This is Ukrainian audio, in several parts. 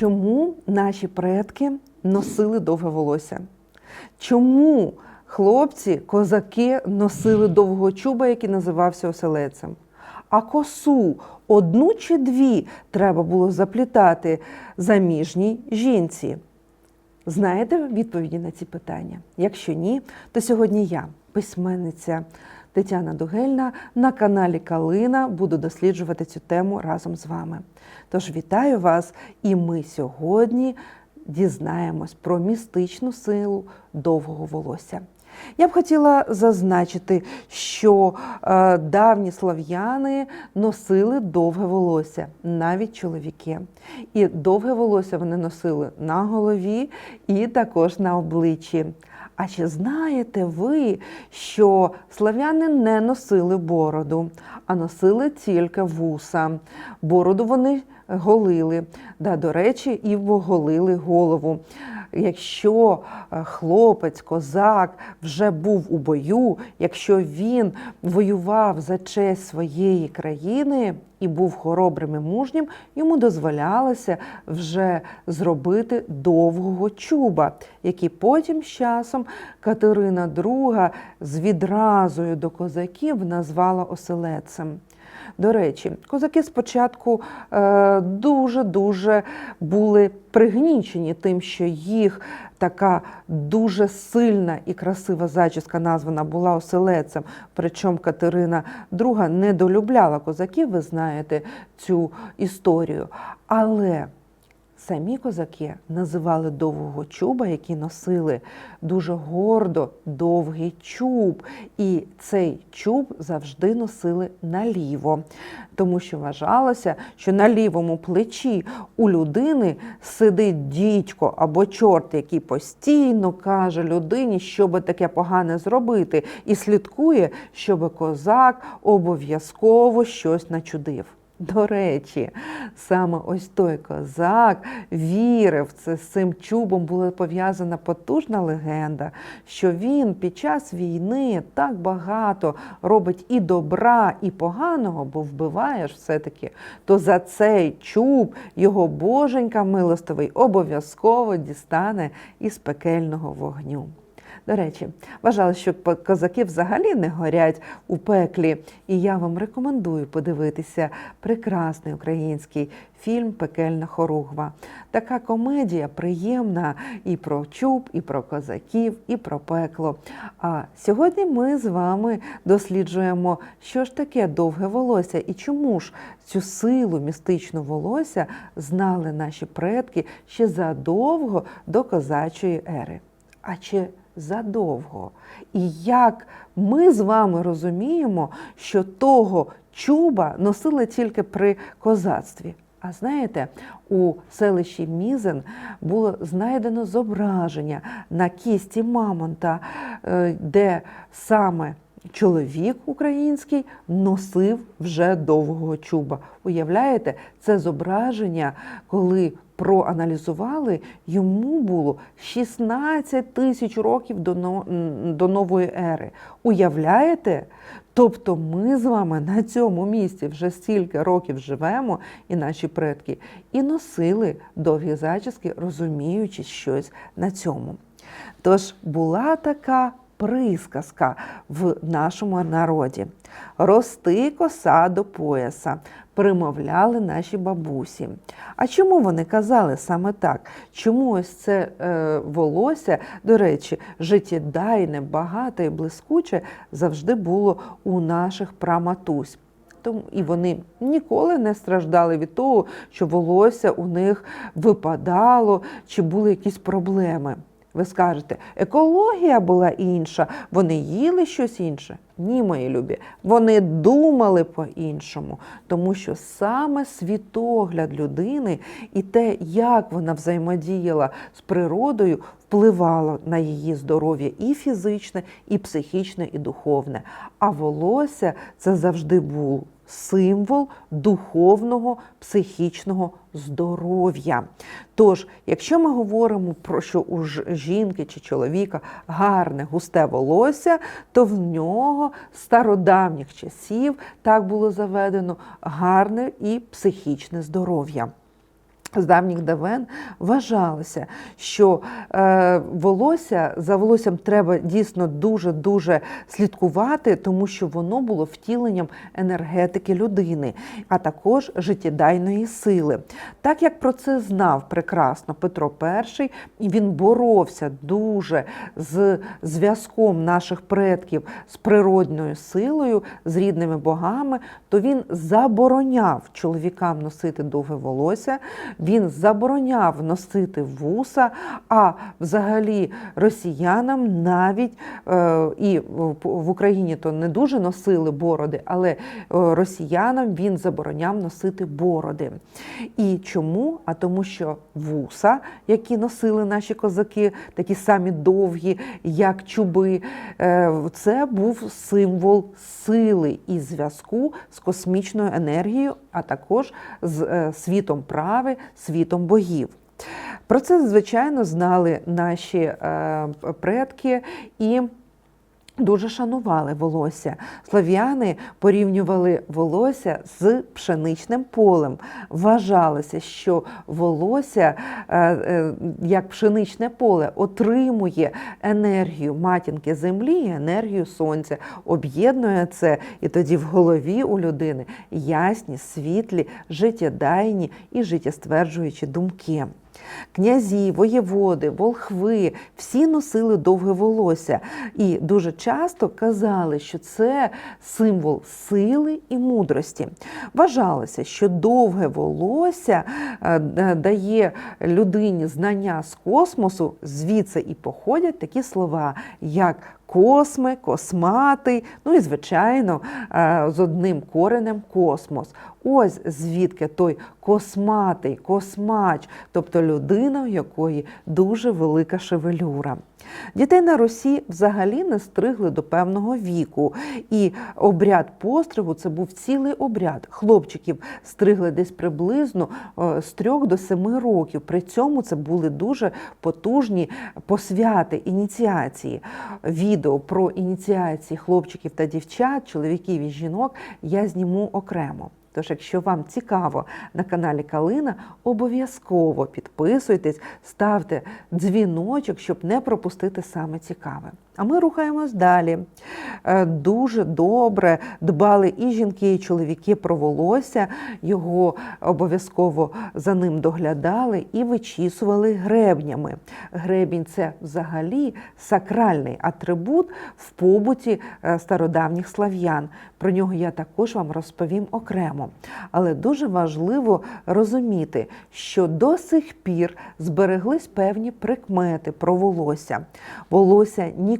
чому наші предки носили довге волосся? Чому хлопці, козаки носили довгого чуба, який називався оселецем? А косу одну чи дві треба було заплітати заміжній жінці? Знаєте відповіді на ці питання? Якщо ні, то сьогодні я, письменниця Тетяна Дугельна, на каналі Калина буду досліджувати цю тему разом з вами. Тож вітаю вас, і ми сьогодні дізнаємось про містичну силу довгого волосся. Я б хотіла зазначити, що е, давні слав'яни носили довге волосся, навіть чоловіки. І довге волосся вони носили на голові і також на обличчі. А чи знаєте ви, що слав'яни не носили бороду, а носили тільки вуса? Бороду вони голили, да, до речі, і голили голову. Якщо е, хлопець, козак вже був у бою, якщо він воював за честь своєї країни і був хоробрим і мужнім, йому дозволялося вже зробити довгого чуба, який потім з часом Катерина II з відразою до козаків назвала оселедцем. До речі, козаки спочатку е, дуже-дуже були пригнічені тим, що їх така дуже сильна і красива зачіска названа була оселедцем. Причому Катерина II недолюбляла козаків, ви знаєте цю історію. Але Самі козаки називали довгого чуба, який носили дуже гордо довгий чуб. І цей чуб завжди носили наліво, тому що вважалося, що на лівому плечі у людини сидить дідько або чорт, який постійно каже людині, що би таке погане зробити, і слідкує, щоб козак обов'язково щось начудив. До речі, саме ось той козак вірив, це з цим чубом була пов'язана потужна легенда, що він під час війни так багато робить і добра, і поганого, бо вбиваєш все-таки, то за цей чуб його боженька милостивий обов'язково дістане із пекельного вогню. До речі, вважали, що козаки взагалі не горять у пеклі, і я вам рекомендую подивитися прекрасний український фільм Пекельна хоругва. Така комедія приємна і про чуб, і про козаків, і про пекло. А сьогодні ми з вами досліджуємо, що ж таке довге волосся і чому ж цю силу містичну волосся знали наші предки ще задовго до козачої ери. А чи задовго. І як ми з вами розуміємо, що того чуба носили тільки при козацтві. А знаєте, у селищі Мізен було знайдено зображення на кісті Мамонта, е, де саме чоловік український носив вже довгого чуба. Уявляєте, це зображення, коли проаналізували, йому було 16 тисяч років до нової ери. Уявляєте? Тобто ми з вами на цьому місці вже стільки років живемо, і наші предки, і носили довгі зачіски, розуміючи щось на цьому. Тож була така присказка в нашому народі. Рости коса до пояса, примовляли наші бабусі. А чому вони казали саме так? Чому ось це е, волосся, до речі, життєдайне, багате і блискуче завжди було у наших праматусь? Тому і вони ніколи не страждали від того, що волосся у них випадало, чи були якісь проблеми. Ви скажете, екологія була інша, вони їли щось інше. Ні, мої любі, вони думали по-іншому, тому що саме світогляд людини і те, як вона взаємодіяла з природою, впливало на її здоров'я і фізичне, і психічне, і духовне. А волосся це завжди був символ духовного психічного здоров'я. Тож, якщо ми говоримо про що у жінки чи чоловіка гарне густе волосся, то в нього з стародавніх часів так було заведено гарне і психічне здоров'я. З давніх давен вважалося, що е, волосся за волоссям треба дійсно дуже дуже слідкувати, тому що воно було втіленням енергетики людини, а також життєдайної сили. Так як про це знав прекрасно Петро і він боровся дуже з зв'язком наших предків з природною силою, з рідними богами, то він забороняв чоловікам носити довге волосся. Він забороняв носити вуса, а взагалі росіянам навіть е, і в Україні то не дуже носили бороди, але е, росіянам він забороняв носити бороди. І чому? А тому, що вуса, які носили наші козаки, такі самі довгі, як чуби, е, це був символ сили і зв'язку з космічною енергією, а також з світом прави, світом богів. Про це, звичайно, знали наші е, предки і дуже шанували волосся. Слов'яни порівнювали волосся з пшеничним полем. Вважалося, що волосся, е, е, як пшеничне поле, отримує енергію матінки землі енергію сонця, об'єднує це, і тоді в голові у людини ясні, світлі, життєдайні і життєстверджуючі думки. Князі, воєводи, волхви всі носили довге волосся і дуже часто казали, що це символ сили і мудрості. Вважалося, що довге волосся е, дає людині знання з космосу, звідси і походять такі слова, як косми, косматий, ну і, звичайно, е, з одним коренем космос. Ось звідки той косматий, космач, тобто людина, у якої дуже велика шевелюра. Дітей на Русі взагалі не стригли до певного віку, і обряд постригу це був цілий обряд. Хлопчиків стригли десь приблизно е, з 3 до 7 років. При цьому це були дуже потужні посвяти ініціації. Відео про ініціації хлопчиків та дівчат, чоловіків і жінок я зніму окремо. Тож, якщо вам цікаво на каналі Калина, обов'язково підписуйтесь, ставте дзвіночок, щоб не пропустити саме цікаве. А ми рухаємось далі. Е, Дуже добре дбали і жінки, і чоловіки про волосся, його обов'язково за ним доглядали і вичісували гребнями. Гребінь це взагалі сакральний атрибут в побуті е, стародавніх слав'ян. Про нього я також вам розповім окремо. Але дуже важливо розуміти, що до сих пір збереглись певні прикмети про волосся. Волосся ніколи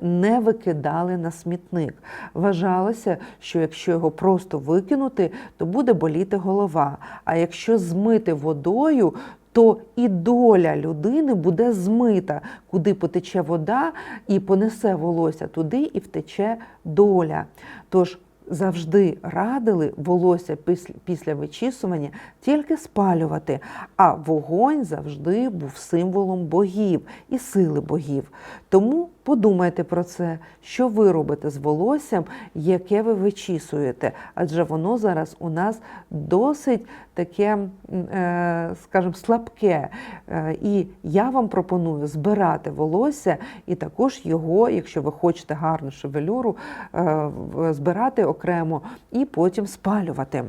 не викидали на смітник. Вважалося, що якщо його просто викинути, то буде боліти голова. А якщо змити водою, то і доля людини буде змита, куди потече вода і понесе волосся туди, і втече доля. Тож завжди радили волосся після вичісування тільки спалювати, а вогонь завжди був символом богів і сили богів. Тому подумайте про це, що ви робите з волоссям, яке ви вичісуєте, адже воно зараз у нас досить таке, е, скажімо, слабке. Е, І я вам пропоную збирати волосся і також його, якщо ви хочете гарну шевелюру, е, збирати окремо і потім спалювати.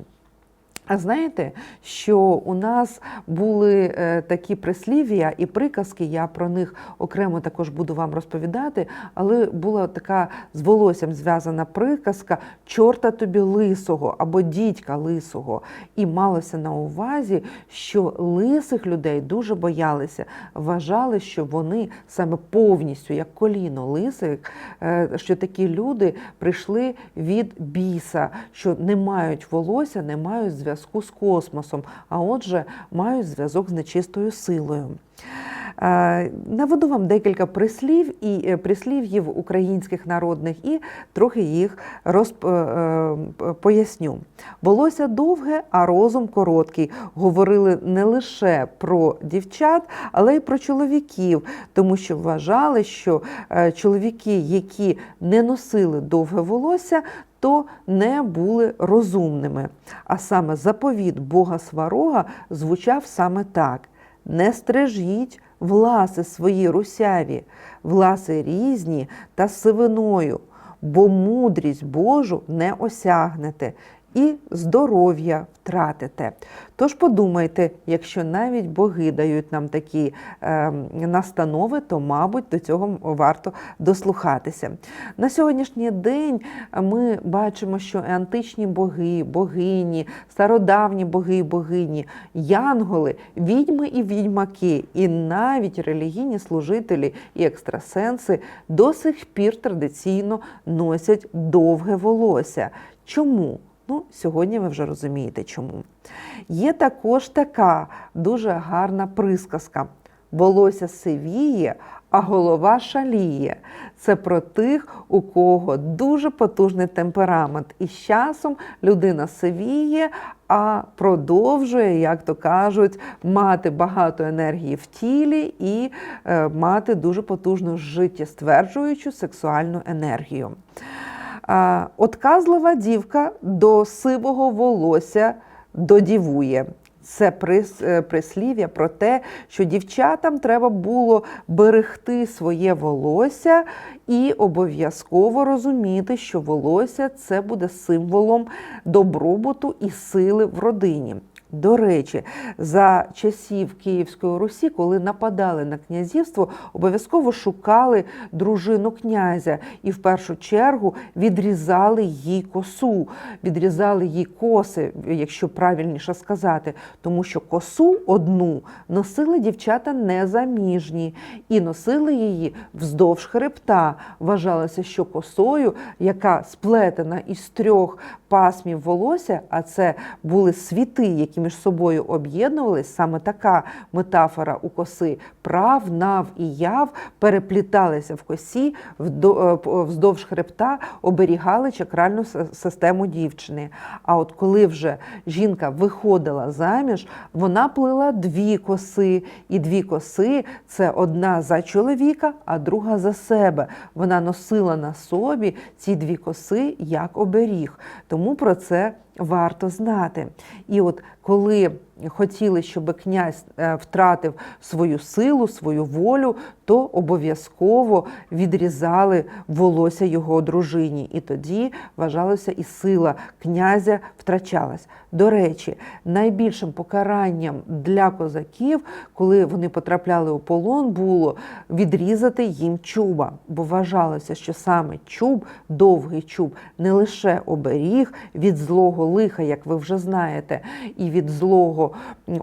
А знаєте, що у нас були е, такі прислів'я і приказки, я про них окремо також буду вам розповідати, але була така з волоссям зв'язана приказка чорта тобі лисого або дідька лисого. І малося на увазі, що лисих людей дуже боялися, вважали, що вони саме повністю, як коліно лисих, е, що такі люди прийшли від біса, що не мають волосся, не мають зв'язку з космосом, а отже, мають зв'язок з нечистою силою. Е, Наведу вам декілька прислів і е, прислів'їв українських народних і трохи їх розп... е, поясню. Волосся довге, а розум короткий. Говорили не лише про дівчат, але й про чоловіків, тому що вважали, що чоловіки, які не носили довге волосся, то не були розумними. А саме заповіт Бога Сварога звучав саме так: не стрижіть власи свої русяві, власи різні та сивиною, бо мудрість Божу не осягнете і здоров'я втратите. Тож подумайте, якщо навіть боги дають нам такі е, настанови, то, мабуть, до цього варто дослухатися. На сьогоднішній день ми бачимо, що античні боги, богині, стародавні боги богині, янголи, відьми і відьмаки, і навіть релігійні служителі і екстрасенси до сих пір традиційно носять довге волосся. Чому? Ну, сьогодні ви вже розумієте чому. Є також така дуже гарна присказка: волосся сивіє, а голова шаліє. Це про тих, у кого дуже потужний темперамент. І з часом людина сивіє, а продовжує, як то кажуть, мати багато енергії в тілі і е, мати дуже потужну життєстверджуючу сексуальну енергію. Отказлива дівка до сивого волосся додівує. Це е, прислів'я про те, що дівчатам треба було берегти своє волосся і обов'язково розуміти, що волосся це буде символом добробуту і сили в родині. До речі, за часів Київської Русі, коли нападали на князівство, обов'язково шукали дружину князя і в першу чергу відрізали їй косу, відрізали їй коси, якщо правильніше сказати, тому що косу одну носили дівчата незаміжні і носили її вздовж хребта. Вважалося, що косою, яка сплетена із трьох пасмів волосся, а це були світи, які між собою об'єднувались, саме така метафора у коси прав, нав і яв перепліталися в косі е, вздовж хребта, оберігали чакральну систему дівчини. А от коли вже жінка виходила заміж, вона плела дві коси, і дві коси це одна за чоловіка, а друга за себе. Вона носила на собі ці дві коси як оберіг. Тому про це варто знати. І от коли хотіли, щоб князь е, втратив свою силу, свою волю, то обов'язково відрізали волосся його дружині. І тоді вважалося і сила князя втрачалась. До речі, найбільшим покаранням для козаків, коли вони потрапляли у полон, було відрізати їм чуба, бо вважалося, що саме чуб, довгий чуб, не лише оберіг від злого лиха, як ви вже знаєте, і від злого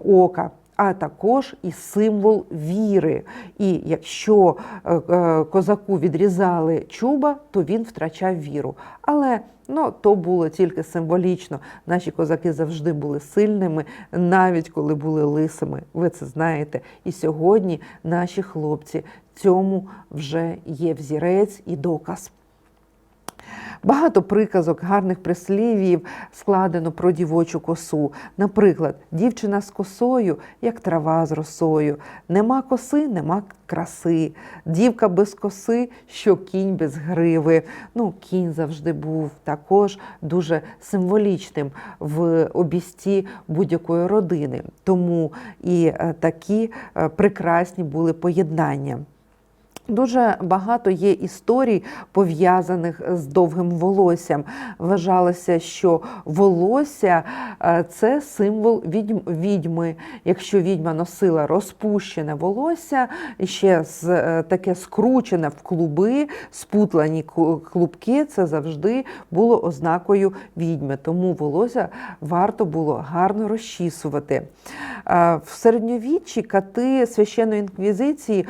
ока. А також і символ віри. І якщо е, е, козаку відрізали чуба, то він втрачав віру. Але ну, то було тільки символічно. Наші козаки завжди були сильними, навіть коли були лисими. Ви це знаєте. І сьогодні наші хлопці цьому вже є взірець і доказ. Багато приказок, гарних прислів'їв складено про дівочу косу. Наприклад, дівчина з косою, як трава з росою. Нема коси, нема краси. Дівка без коси, що кінь без гриви. Ну, кінь завжди був також дуже символічним в обісті будь-якої родини. Тому і е, такі е, прекрасні були поєднання. Дуже багато є історій пов'язаних з довгим волоссям. Вважалося, що волосся е, це символ відьм, відьми. Якщо відьма носила розпущене волосся, ще з е, таке скручене в клуби, спутлані клубки, це завжди було ознакою відьми. Тому волосся варто було гарно розчісувати. Е, В середньовіччі кати священної інквізиції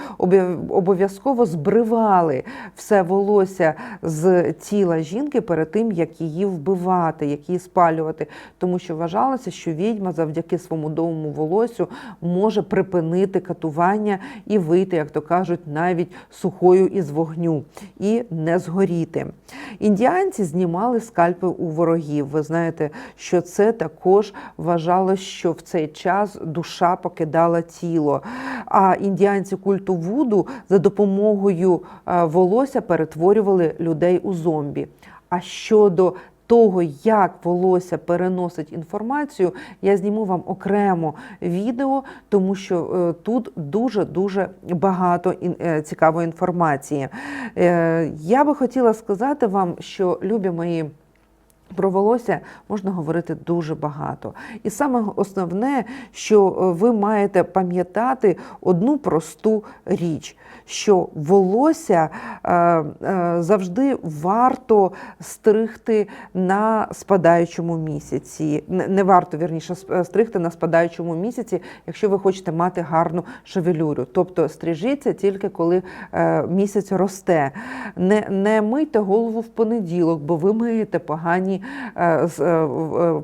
обов'язково обов'язково збривали все волосся з тіла жінки перед тим, як її вбивати, як її спалювати, тому що вважалося, що відьма завдяки своєму довгому волосю може припинити катування і вийти, як то кажуть, навіть сухою із вогню і не згоріти. Індіанці знімали скальпи у ворогів. Ви знаєте, що це також вважалось, що в цей час душа покидала тіло. А індіанці культу Вуду за допомогою е, волосся перетворювали людей у зомбі. А щодо того, як волосся переносить інформацію, я зніму вам окремо відео, тому що е, тут дуже дуже багато е, цікавої інформації. Я би хотіла сказати вам, що любі мої. Про волосся можна говорити дуже багато. І саме основне, що е, ви маєте пам'ятати одну просту річ, що волосся е, е, завжди варто стригти на спадаючому місяці. Не варто вірніше стригти на спадаючому місяці, якщо ви хочете мати гарну шевелюру. Тобто стрижіться тільки коли місяць росте. Не, не мийте голову в понеділок, бо ви миєте погані,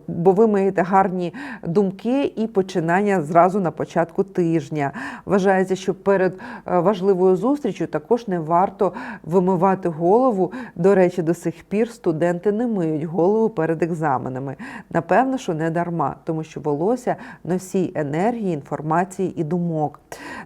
бо ви миєте гарні думки і починання зразу на початку тижня. Вважається, що перед е, важливою зустрічю також не варто вимивати голову. До речі, до сих пір студенти не миють голову перед екзаменами. Напевно, що не дарма, тому що волосся носій енергії, інформації і думок.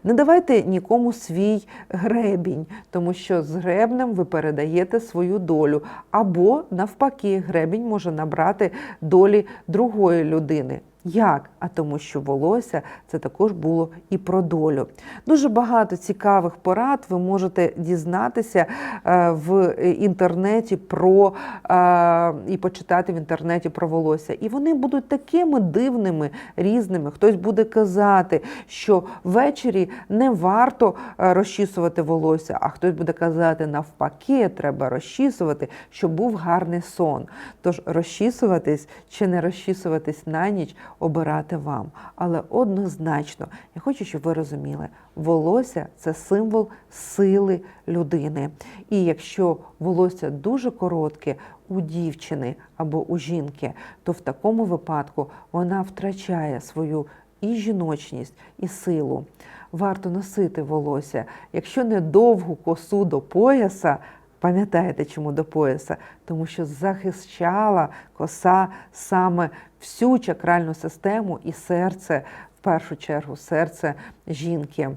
Не давайте нікому свій гребінь, тому що з гребнем ви передаєте свою долю. Або навпаки, гребінь може набрати долі другої людини. Як? А тому, що волосся це також було і про долю. Дуже багато цікавих порад ви можете дізнатися е, в інтернеті про е, і почитати в інтернеті про волосся. І вони будуть такими дивними, різними. Хтось буде казати, що ввечері не варто е, розчісувати волосся, а хтось буде казати, навпаки, треба розчісувати, щоб був гарний сон. Тож розчісуватись чи не розчісуватись на ніч обирати вам. Але однозначно, я хочу, щоб ви розуміли, волосся це символ сили людини. І якщо волосся дуже коротке у дівчини або у жінки, то в такому випадку вона втрачає свою і жіночність, і силу. Варто носити волосся, якщо не довгу косу до пояса. Пам'ятаєте, чому до пояса? Тому що захищала коса саме всю чакральну систему і серце, в першу чергу, серце жінки.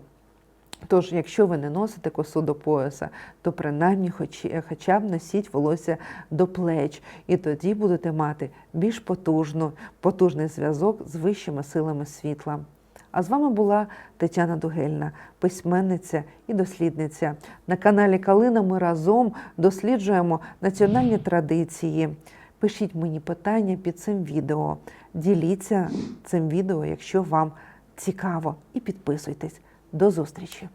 Тож, якщо ви не носите косу до пояса, то принаймні хоч, хоча б носіть волосся до плеч, і тоді будете мати більш потужну, потужний зв'язок з вищими силами світла. А з вами була Тетяна Дугельна, письменниця і дослідниця. На каналі Калина ми разом досліджуємо національні традиції. Пишіть мені питання під цим відео. Діліться цим відео, якщо вам цікаво, і підписуйтесь. До зустрічі!